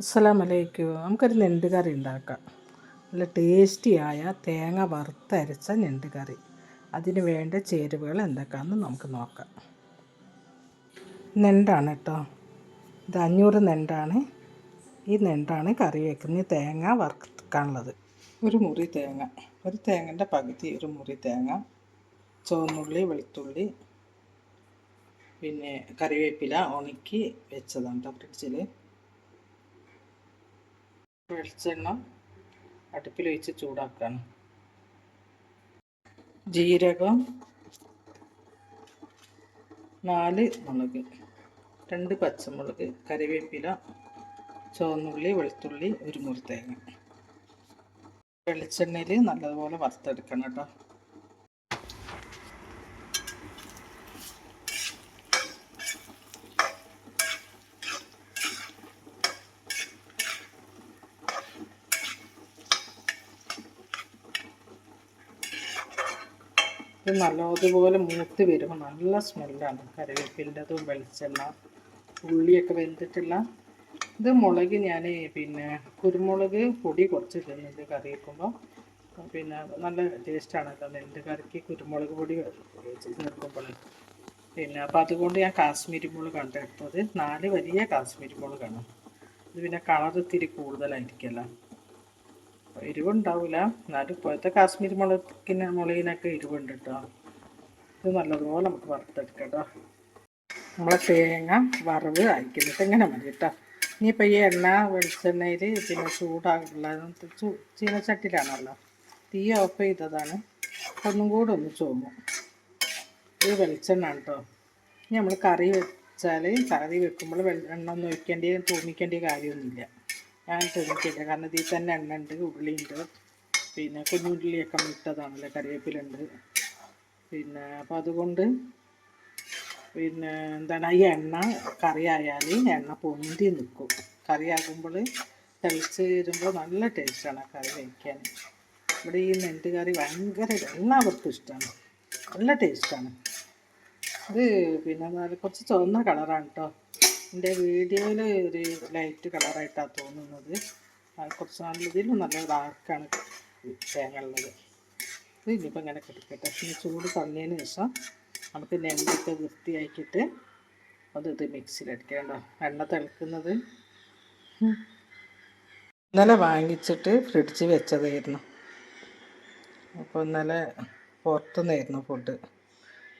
അസ്സലാമലൈക്കും. നമുക്കൊരു ഞണ്ട് കറി ഉണ്ടാക്കാം. നല്ല ടേസ്റ്റിയായ തേങ്ങ വറുത്തരച്ച ഞണ്ട് കറി അതിന് വേണ്ട ചേരുവകൾ എന്തൊക്കെയാണെന്ന് നമുക്ക് നോക്കാം. നെണ്ടാണ് കേട്ടോ. ഇത് അഞ്ഞൂറ് നെണ്ടാണ് ഈ നെണ്ടാണ് കറി വെക്കുന്ന തേങ്ങ വറുക്കാനുള്ളത്. ഒരു മുറി തേങ്ങ. ഒരു തേങ്ങന്റെ പകുതി ഒരു മുറി തേങ്ങ. ചുവന്നുള്ളി വെളുത്തുള്ളി പിന്നെ കറിവേപ്പില ഉണക്കി വെച്ചതാണ് കേട്ടോ ഫ്രിഡ്ജിൽ വെളിച്ചെണ്ണ അടുപ്പിൽ ഒഴിച്ച് ചൂടാക്കണം ജീരകം നാല് മുളക് രണ്ട് പച്ചമുളക് കറിവേപ്പില ചുവന്നുള്ളി വെളുത്തുള്ളി ഒരു മുറി തേങ്ങ. വെളിച്ചെണ്ണയിൽ നല്ലതുപോലെ വറുത്തെടുക്കണം കേട്ടോ. ഇത് നല്ലതുപോലെ മൂത്ത് വരുമ്പോൾ നല്ല സ്മെല്ലാണ്. കറിവേപ്പിന്റെതും വെളിച്ചെണ്ണ ഉള്ളിയൊക്കെ വെന്തിട്ടുള്ള ഇത് മുളക് ഞാൻ പിന്നെ കുരുമുളക് പൊടി കുറച്ച് ഇടുന്നുണ്ട് കറി വെക്കുമ്പോൾ പിന്നെ നല്ല ടേസ്റ്റാണല്ലോ എന്റെ കറിക്ക് കുരുമുളക് പൊടി നിൽക്കുമ്പോൾ പിന്നെ അപ്പോൾ അതുകൊണ്ട് ഞാൻ കാശ്മീരി മുളകാണ് എടുത്തത്. നാല് വലിയ കാശ്മീരി മുളകാണ്. ഇത് പിന്നെ കളർ ഇത്തിരി കൂടുതലായിരിക്കുമല്ലോ എരിവുണ്ടാവില്ല എന്നാലും ഇപ്പോഴത്തെ കാശ്മീരി മുളകിന് മുളകിനൊക്കെ എരിവുണ്ട് കേട്ടോ ഇത് നല്ലതുപോലെ നമുക്ക് വറുത്തെടുക്കാം കേട്ടോ നമ്മളെ തേങ്ങ വറവ് അയക്കുന്നിട്ട് ഇങ്ങനെ മതി കേട്ടോ ഇനിയിപ്പോൾ ഈ എണ്ണ വെളിച്ചെണ്ണയിൽ പിന്നെ ചൂടാകുള്ള ചീനച്ചട്ടിയിലാണല്ലോ തീ ഓഫ് ചെയ്തതാണ്. ഒന്നും കൂടെ ഒന്ന് ചോമും ഇത് വെളിച്ചെണ്ണ കേട്ടോ ഇനി നമ്മൾ കറി വെച്ചാൽ കറി വെക്കുമ്പോൾ എണ്ണ ഒന്നും ഒഴിക്കേണ്ടി തൂമിക്കേണ്ട കാര്യമൊന്നുമില്ല. ഞാൻ തൂമിക്കില്ല കാരണം ഇതിൽ തന്നെ എണ്ണ ഉണ്ട് ഉള്ളിയുണ്ട്. പിന്നെ കുഞ്ഞുള്ളിയൊക്കെ ഇട്ടതാണല്ലോ കറിവേപ്പിലുണ്ട്. പിന്നെ അപ്പം അതുകൊണ്ട് പിന്നെ എന്താണ് ഈ എണ്ണ കറിയായാൽ എണ്ണ പൊന്തി നിൽക്കും കറിയാകുമ്പോൾ തിളച്ച് വരുമ്പോൾ നല്ല ടേസ്റ്റാണ് ആ കറി കഴിക്കാൻ. ഇവിടെ ഈ നെന്റ് കറി ഭയങ്കര എല്ലാവർക്കും ഇഷ്ടമാണ് നല്ല ടേസ്റ്റാണ്. ഇത് പിന്നെ കുറച്ച് ചുവന്ന കളറാണ് കേട്ടോ. എന്റെ വീഡിയോയിൽ ഒരു ലൈറ്റ് കളറായിട്ടാണ് തോന്നുന്നത്. അത് കുറച്ച് നല്ല ഇതിലും നല്ല ഡാർക്കാണ് തേങ്ങ ഉള്ളത് ഇത് ഇനിയിപ്പോൾ ഇങ്ങനെ കിടക്കട്ടെ. ഇനി ചൂട് തന്നതിന് ശേഷം നമുക്ക് നെല്ലൊക്കെ വൃത്തിയാക്കിയിട്ട് അത് ഇത് മിക്സിയിലടിക്കണ്ടോ എണ്ണ തിളക്കുന്നത്. ഇന്നലെ വാങ്ങിച്ചിട്ട് ഫ്രിഡ്ജ് വെച്ചതായിരുന്നു. അപ്പോൾ ഇന്നലെ പുറത്തുനിന്നായിരുന്നു ഫുഡ്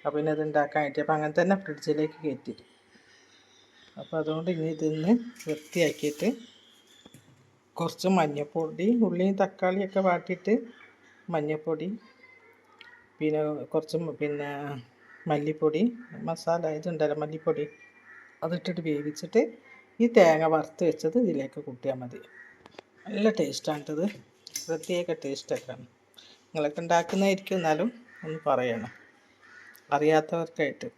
അപ്പോൾ പിന്നെ ഇത് ഉണ്ടാക്കാനായിട്ട് അപ്പോൾ അങ്ങനെ തന്നെ ഫ്രിഡ്ജിലേക്ക് കയറ്റി. അപ്പോൾ അതുകൊണ്ട് ഇനി ഇതിന്ന് വൃത്തിയാക്കിയിട്ട് കുറച്ച് മഞ്ഞൾപ്പൊടി ഉള്ളിയും തക്കാളിയൊക്കെ വാട്ടിയിട്ട് മഞ്ഞൾപ്പൊടി പിന്നെ കുറച്ച് പിന്നെ മല്ലിപ്പൊടി മസാല ഇതുണ്ടല്ലോ മല്ലിപ്പൊടി അതിട്ടിട്ട് വേവിച്ചിട്ട് ഈ തേങ്ങ വറുത്ത് വെച്ചത് ഇതിലേക്ക് കൂട്ടിയാൽ മതി. നല്ല ടേസ്റ്റാണിട്ടത്. പ്രത്യേക ടേസ്റ്റൊക്കെയാണ്. നിങ്ങളൊക്കെ ഉണ്ടാക്കുന്നതായിരിക്കും എന്നാലും ഒന്ന് പറയണം. അറിയാത്തവർക്കായിട്ട്.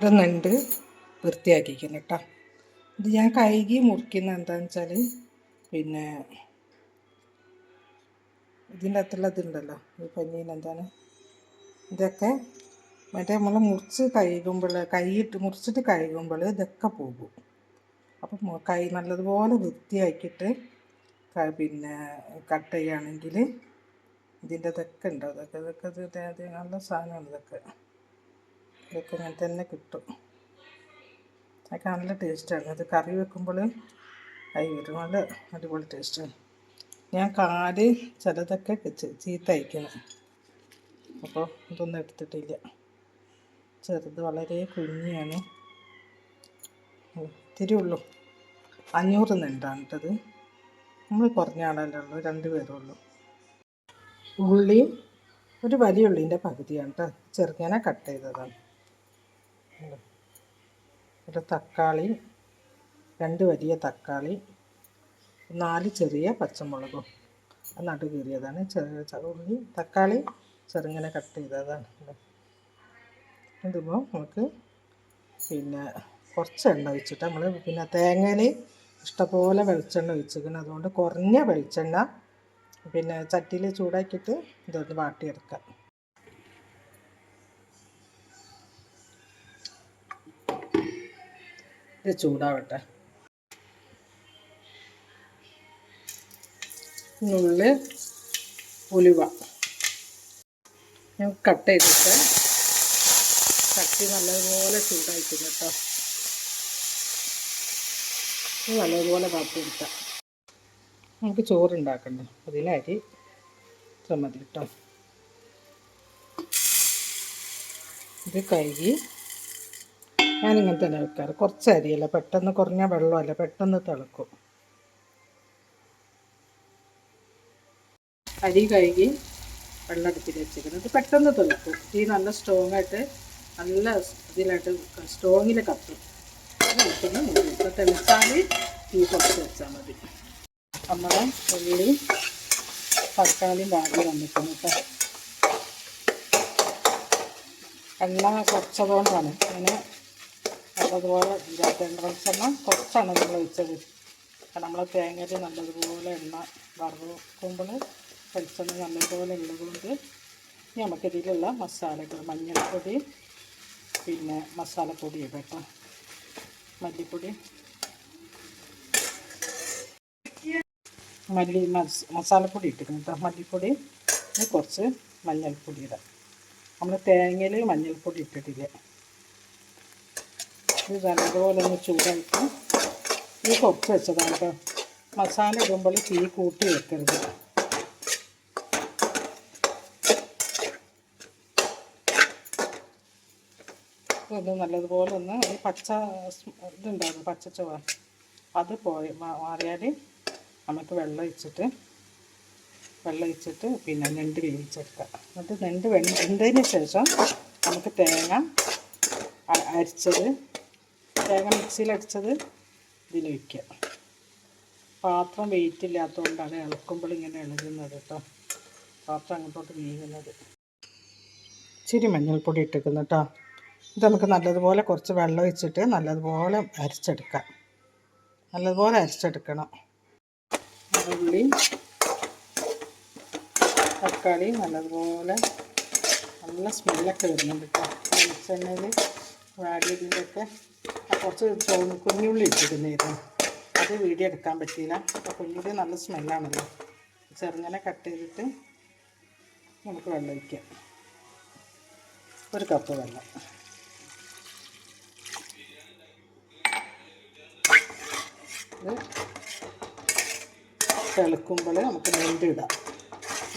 ഇതൊന്നുണ്ട് വൃത്തിയാക്കിക്കണം കേട്ടോ. ഇത് ഞാൻ കഴുകി മുറിക്കുന്ന എന്താണെന്ന് വെച്ചാൽ പിന്നെ ഇതിന്റെ അകത്തുള്ള ഇതുണ്ടല്ലോ ഈ പഞ്ഞീന് എന്താണ്? ഇതൊക്കെ മറ്റേ നമ്മൾ മുറിച്ച് കഴുകുമ്പോൾ കൈയിട്ട് മുറിച്ചിട്ട് കഴുകുമ്പോൾ ഇതൊക്കെ പോകും. അപ്പം കൈ നല്ലതുപോലെ വൃത്തിയാക്കിയിട്ട് പിന്നെ കട്ട് ചെയ്യുകയാണെങ്കിൽ ഇതിന്റെ ഇതൊക്കെ ഉണ്ടാവും ഇതൊക്കെ ഇത് ഇത് നല്ല സാധനമാണ് ഇതൊക്കെ. ഇതൊക്കെ ഇങ്ങനെ തന്നെ കിട്ടും. അതൊക്കെ നല്ല ടേസ്റ്റാണ് അത് കറി വെക്കുമ്പോൾ കൈ വരും നല്ല അടിപൊളി ടേസ്റ്റാണ് ഞാൻ കാൽ ചിലതൊക്കെ ചീത്ത അയക്കണം അപ്പോൾ ഇതൊന്നും എടുത്തിട്ടില്ല. ചെറുത് വളരെ കുഞ്ഞിയാണ്. ഇത്തിരി ഉള്ളൂ. അഞ്ഞൂറ് നെണ്ടാണ് നമ്മൾ കുറഞ്ഞ ആളല്ലേ ഉള്ളൂ രണ്ട് പേരേ ഉള്ളൂ. ഉള്ളി ഒരു വലിയ ഉള്ളീന്റെ പകുതിയാണ് കേട്ടോ ചെറുങ്ങനെ കട്ട് ചെയ്തതാണ്? ഒരു തക്കാളി രണ്ട് വലിയ തക്കാളി നാല് ചെറിയ പച്ചമുളകും. നടു കീറിയതാണ്. ചെറിയ ഉള്ളി തക്കാളി ചെറുങ്ങനെ കട്ട് ചെയ്തതാണ്. ഇടുമ്പോൾ നമുക്ക് പിന്നെ കുറച്ച് എണ്ണ ഒഴിച്ചിട്ട് നമ്മൾ പിന്നെ തേങ്ങയിൽ ഇഷ്ടപോലെ വെളിച്ചെണ്ണ ഒഴിച്ചിരിക്കണം. അതുകൊണ്ട് കുറഞ്ഞ വെളിച്ചെണ്ണ പിന്നെ ചട്ടിയിൽ ചൂടാക്കിയിട്ട് ഇതൊന്ന് വാട്ടിയെടുക്കാം. ഇത് ചൂടാവട്ടെ. നുള്ളിൽ ഉലുവ. ഞാൻ കട്ട് ചെയ്തിട്ട് ചട്ടി നല്ലതുപോലെ ചൂടായിക്കുന്നു കേട്ടോ. നല്ലതുപോലെ വാട്ടിയെടുക്കാം നമുക്ക് ചോറുണ്ടാക്കണ്ടേ? അതിലരി ഇത്ര മതി കേട്ടോ. ഇത് കഴുകി ഞാനിങ്ങനെ തന്നെ വെക്കാറ്. കുറച്ച് അരിയല്ല പെട്ടെന്ന് കുറഞ്ഞ വെള്ളമല്ല? പെട്ടെന്ന് തിളക്കും. അരി കഴുകി വെള്ളം അടുപ്പിൽ വെച്ചേക്കുന്നത് ഇത് പെട്ടെന്ന് തിളക്കും. തീ നല്ല സ്ട്രോങ് ആയിട്ട് നല്ല ഇതിലായിട്ട് സ്ട്രോങ്ങിൽ കത്തും. വെക്കുന്ന തെളിച്ചാൽ തീ കുറച്ച് വെച്ചാൽ മതി. നമ്മുടെ ഉള്ളി തക്കാളി വാങ്ങി വന്നിട്ടുണ്ട് കേട്ടോ എണ്ണ കുറച്ചതുകൊണ്ടാണ്. ഇങ്ങനെ നല്ലതുപോലെ ഇതിനകത്ത് എണ്ണ കുറച്ചാണ് നമ്മൾ ഒഴിച്ചത്. കാരണം നമ്മൾ തേങ്ങയിൽ നല്ലതുപോലെ എണ്ണ വറുക്കുമ്പോൾ വെളിച്ചെണ്ണ നല്ലതുപോലെ ഉള്ളതുകൊണ്ട് ഇനി നമുക്കിതിലുള്ള മസാലകൾ മഞ്ഞൾപ്പൊടി പിന്നെ മസാലപ്പൊടി കേട്ടോ മല്ലിപ്പൊടി. മല്ലി മസ് മസാലപ്പൊടി ഇട്ടിരുന്നു കേട്ടോ. മല്ലിപ്പൊടി കുറച്ച് മഞ്ഞൾപ്പൊടി ഇടാം. നമ്മൾ തേങ്ങയിൽ മഞ്ഞൾപ്പൊടി ഇട്ടിട്ടില്ല. ഇത് നല്ലതുപോലെ ഒന്ന് ചൂടായിട്ട് ഈ കുറച്ച് വെച്ചതാണ് കേട്ടോ മസാല ഇടുമ്പോൾ തീ കൂട്ടി വെക്കരുത്. ഒന്ന് നല്ലതുപോലെ ഒന്ന് ഈ പച്ച ഇതുണ്ടായിരുന്നു പച്ച ചുവ. അത് പോയി മാറിയാൽ നമുക്ക് വെള്ളം ഒഴിച്ചിട്ട് വെള്ളം ഒഴിച്ചിട്ട് പിന്നെ നെണ്ട് വേവിച്ചെടുക്കാം. എന്നിട്ട് നെണ്ട് വെന്തതിന് ശേഷം നമുക്ക് തേങ്ങ അരിച്ചത് തേങ്ങ മിക്സിയിലടിച്ചത് ഇതിലൊഴിക്കുക പാത്രം വെയിറ്റ് ഇല്ലാത്തതുകൊണ്ടാണ് ഇളക്കുമ്പോൾ ഇങ്ങനെ ഇളകുന്നത് കേട്ടോ പാത്രം അങ്ങോട്ടോട്ട് നീങ്ങുന്നത് ഇച്ചിരി മഞ്ഞൾപ്പൊടി ഇട്ടിരിക്കുന്നു കേട്ടോ ഇത് നമുക്ക് നല്ലതുപോലെ കുറച്ച് വെള്ളം ഒഴിച്ചിട്ട് നല്ലതുപോലെ അരച്ചെടുക്കാം. നല്ലതുപോലെ അരച്ചെടുക്കണം. ഉള്ളി തക്കാളി നല്ലതുപോലെ നല്ല സ്മെല്ലൊക്കെ വരുന്നുണ്ട് കേട്ടോ വെളിച്ചെണ്ണയിൽ വാടിയതിന്റെയൊക്കെ ആ കുറച്ച് കുഞ്ഞുള്ളി ഇട്ടിരുന്നിരുന്നു അത് വീഡിയോ എടുക്കാൻ പറ്റിയില്ല. അപ്പോൾ കുഞ്ഞുള്ളി നല്ല സ്മെല്ലാണല്ലോ. ചെറുങ്ങനെ കട്ട് ചെയ്തിട്ട് നമുക്ക് വെള്ളം ഒഴിക്കാം. ഒരു കപ്പ് വെള്ളം. ഇത് തിളക്കുമ്പോൾ നമുക്ക് നെണ്ടിടാം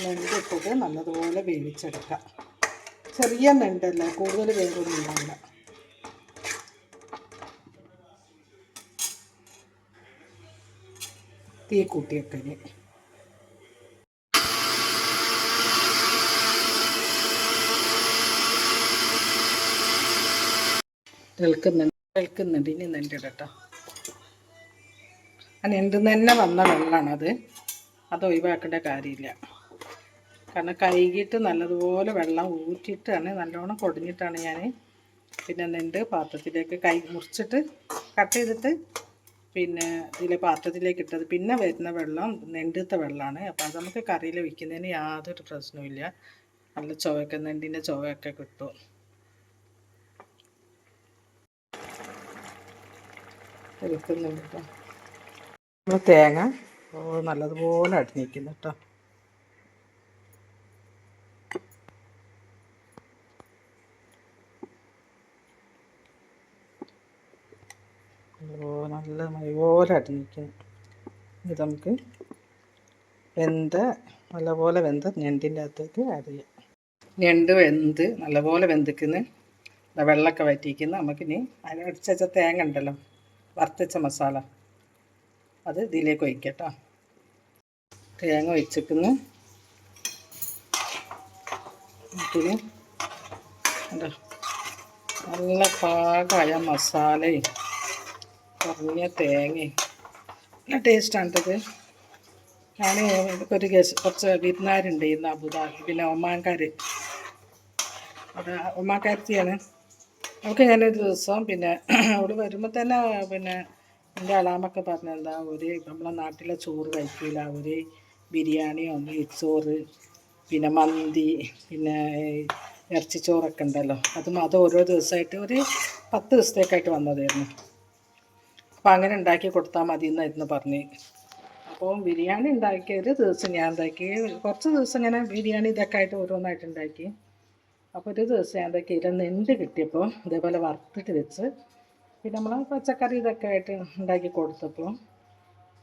നെണ്ടിട്ടിട്ട് നല്ലതുപോലെ വേവിച്ചെടുക്കാം. ചെറിയ നെണ്ടല്ല കൂടുതൽ വേവൊന്നും ഉണ്ടാവില്ല തീ കൂട്ടിയൊക്കെ തിളക്കുന്നുണ്ട് തിളക്കുന്നുണ്ട് ഇനി നെണ്ടിടട്ടോ ആ അങ്ങനെ എന്ത് തന്നെ വന്ന വെള്ളമാണത് അത് ഒഴിവാക്കേണ്ട കാര്യമില്ല. കാരണം കഴുകിയിട്ട് നല്ലതുപോലെ വെള്ളം ഊറ്റിയിട്ടാണ് നല്ലോണം കൊടിഞ്ഞിട്ടാണ് ഞാൻ പിന്നെ നെണ്ട് പാത്രത്തിലേക്ക് കൈ മുറിച്ചിട്ട് കട്ട് ചെയ്തിട്ട് പിന്നെ ഇതിലെ പാത്രത്തിലേക്ക് ഇട്ടത്. പിന്നെ വരുന്ന വെള്ളം നെണ്ടത്തെ വെള്ളമാണ് അപ്പോൾ അത് നമുക്ക് കറിയിൽ വയ്ക്കുന്നതിന് യാതൊരു പ്രശ്നവുമില്ല നല്ല ചുവയൊക്കെ നെണ്ടിന്റെ ചുവയൊക്കെ കിട്ടും. എടുക്കുന്നുണ്ട് കേട്ടോ നമ്മൾ തേങ്ങ നല്ലതുപോലെ അടിഞ്ഞിരിക്കുന്നു കേട്ടോ നല്ല മൈപോലെ അടിഞ്ഞിരിക്കുന്നു ഇത് നമുക്ക് വെന്ത നല്ലപോലെ വെന്ത് ഞണ്ടിന്റെ അകത്തേക്ക് ആഡ് ചെയ്യാം. ഞണ്ട് വെന്ത് നല്ലപോലെ വെന്തിക്കുന്ന. വെള്ളമൊക്കെ വറ്റിക്കുന്നു നമുക്കിനി അതിന് അടിച്ച തേങ്ങ ഉണ്ടല്ലോ വറുത്തച്ച മസാല. അത് ഇതിലേക്ക് ഒഴിക്കട്ടോ. തേങ്ങ ഒഴിച്ചിരിക്കുന്നു കണ്ടോ? നല്ല പാകമായ മസാലയും കുറഞ്ഞ തേങ്ങയും നല്ല ടേസ്റ്റാണ് ഇത്. ഞാൻ ഒരു ഗസ് കുറച്ച് വിരുന്നുകാരുണ്ട് ഇന്ന് അബുദാബി പിന്നെ ഒമാൻകാർ അവിടെ ഒമാൻകാരത്തിയാണ് അവൾക്ക് ഞാനൊരു ദിവസം പിന്നെ അവിടെ വരുമ്പോൾ തന്നെ പിന്നെ എന്റെ അളാമൊക്കെ പറഞ്ഞെന്താ ഒരു നമ്മളെ നാട്ടിലെ ചോറ് കഴിക്കില്ല ഒരു ബിരിയാണിയോ ചോറ് പിന്നെ മന്തി പിന്നെ ഇറച്ചിച്ചോറൊക്കെ ഉണ്ടല്ലോ. അതും അത് ഓരോ ദിവസമായിട്ട് ഒരു പത്ത് ദിവസത്തേക്കായിട്ട് വന്നതായിരുന്നു. അപ്പം അങ്ങനെ ഉണ്ടാക്കി കൊടുത്താൽ മതി എന്നായിരുന്നു പറഞ്ഞ്. അപ്പോൾ ബിരിയാണി ഉണ്ടാക്കിയ ഒരു ദിവസം ഞാൻ ഉണ്ടാക്കി. കുറച്ച് ദിവസം ഇങ്ങനെ ബിരിയാണി ഇതൊക്കെ ആയിട്ട് ഓരോന്നായിട്ട് ഉണ്ടാക്കി. അപ്പോൾ ഒരു ദിവസം ഞാൻ ഉണ്ടാക്കി. ഇതിൽ നെണ്ട് കിട്ടിയപ്പോൾ ഇതേപോലെ വറുത്തിട്ട് വെച്ച് പിന്നെ നമ്മൾ പച്ചക്കറി ഇതൊക്കെ ആയിട്ട് ഉണ്ടാക്കി കൊടുത്തപ്പോൾ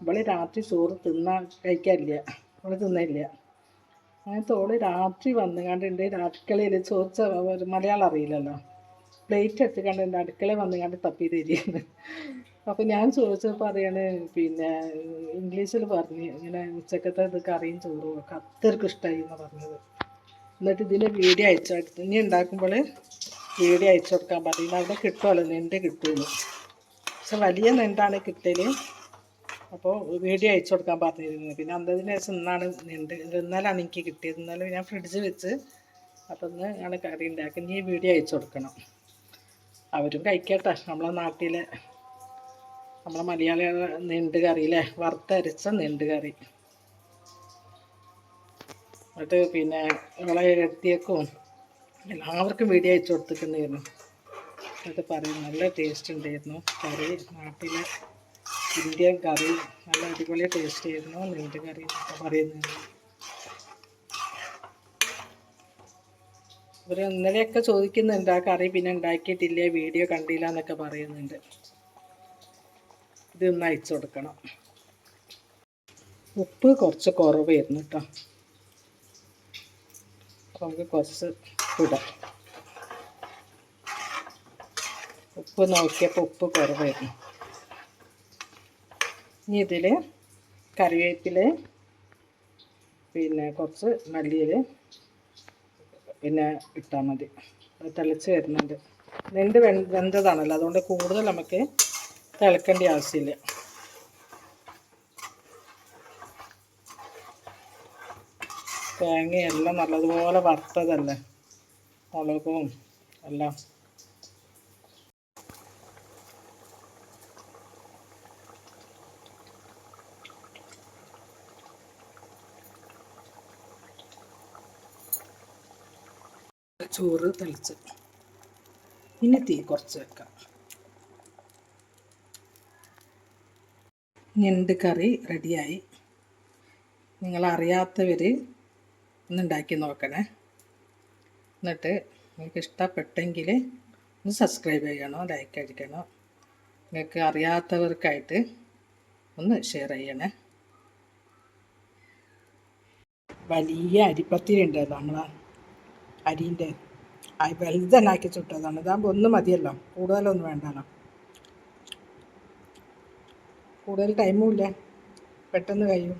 ഇവൾ രാത്രി ചോറ് തിന്നാൻ കഴിക്കാറില്ല നമ്മൾ തിന്നില്ല അങ്ങനെ തോൾ രാത്രി വന്ന് കണ്ടിട്ട് അടുക്കളയിൽ ചോദിച്ച മലയാളം അറിയില്ലല്ലോ. പ്ലേറ്റ് എടുത്ത് കണ്ട് അടുക്കളയിൽ വന്ന് കണ്ട് തപ്പി തരികയാണ് അപ്പോൾ ഞാൻ ചോദിച്ചപ്പോൾ അറിയാണ് പിന്നെ ഇംഗ്ലീഷിൽ പറഞ്ഞു. ഇങ്ങനെ ഉച്ചക്കത്തെ ഇത് കറിയും ചോറും ഒക്കെ അത്രയ്ക്ക് ഇഷ്ടമായി എന്ന് പറഞ്ഞത്. എന്നിട്ട് ഇതിന്റെ വീഡിയോ അയച്ചു കൊടുത്തു. ഇനി ഉണ്ടാക്കുമ്പോൾ വീഡിയോ അയച്ചു കൊടുക്കാൻ പറയും. അവിടെ കിട്ടുമല്ലോ നെണ്ട് കിട്ടുമല്ലോ പക്ഷെ വലിയ നെണ്ടാണ് കിട്ടൽ. അപ്പോൾ വീഡിയോ അയച്ചു കൊടുക്കാൻ പറഞ്ഞിരുന്നത് പിന്നെ അന്നതിന് ശേഷം ഇന്നാണ് നെണ്ട്. ഇന്നാലാണ് എനിക്ക് കിട്ടിയത്. ഇന്നലെ ഞാൻ ഫ്രിഡ്ജ് വെച്ച് അപ്പം ഇന്ന് ഞാൻ കറി ഉണ്ടാക്കി. നീ വീഡിയോ അയച്ചു കൊടുക്കണം. അവരും കഴിക്കട്ടെ. നമ്മളെ നാട്ടിലെ നമ്മളെ മലയാളികളെ നെണ്ട് കറി അല്ലേ വറുത്തരച്ച നെണ്ട് കറി എന്നിട്ട് പിന്നെ നമ്മളെ എത്തിയേക്കും എല്ലാവർക്കും വീഡിയോ അയച്ചു കൊടുത്തിട്ടുണ്ടായിരുന്നു. എന്നിട്ട് പറയും നല്ല ടേസ്റ്റ് ഉണ്ടായിരുന്നു. കറി നാട്ടിലെ ഇന്ത്യൻ കറി നല്ല അടിപൊളി ടേസ്റ്റ് ആയിരുന്നു നെണ്ട് കറി എന്നൊക്കെ പറയുന്നത്. ഇവർ ഇന്നലെയൊക്കെ ചോദിക്കുന്നുണ്ട് ആ കറി പിന്നെ ഉണ്ടാക്കിയിട്ടില്ലേ വീഡിയോ കണ്ടില്ല എന്നൊക്കെ പറയുന്നുണ്ട്. ഇതൊന്ന് അയച്ചു കൊടുക്കണം. ഉപ്പ് കുറച്ച് കുറവായിരുന്നു കേട്ടോ നമുക്ക് കുറച്ച് ഇടാം. ഉപ്പ് നോക്കിയപ്പോൾ ഉപ്പ് കുറവായിരുന്നു. ഇനി ഇതിൽ കറിവേപ്പില പിന്നെ കുറച്ച് മല്ലിയിൽ പിന്നെ ഇട്ടാൽ മതി. തിളച്ച് വരുന്നുണ്ട്. നെണ്ട് വെന്തതാണല്ലോ. അതുകൊണ്ട് കൂടുതൽ നമുക്ക് തിളക്കേണ്ട ആവശ്യമില്ല. തേങ്ങയെല്ലാം നല്ലതുപോലെ വറുത്തതല്ലേ? മുളകും എല്ലാം. ചോറ് തളിച്ച്. ഇനി തീ കുറച്ച് വെക്കാം. ഞണ്ട് കറി റെഡിയായി. നിങ്ങളറിയാത്തവർ ഒന്നുണ്ടാക്കി നോക്കണേ. എന്നിട്ട് നിങ്ങൾക്ക് ഇഷ്ടപ്പെട്ടെങ്കിൽ ഒന്ന് സബ്സ്ക്രൈബ് ചെയ്യണോ ലൈക്ക് അടിക്കണോ നിങ്ങൾക്ക് അറിയാത്തവർക്കായിട്ട് ഒന്ന് ഷെയർ ചെയ്യണേ. വലിയ അരിപ്പത്തിരി ഉണ്ടല്ലോ നമ്മളെ അരിന്റെ. വലുതനാക്കി ചുട്ടതാണ്. ഇതാകുമ്പോൾ ഒന്നും മതിയല്ലോ. കൂടുതലൊന്നും വേണ്ടല്ലോ. കൂടുതൽ ടൈമും ഇല്ല. പെട്ടെന്ന് കഴിയും.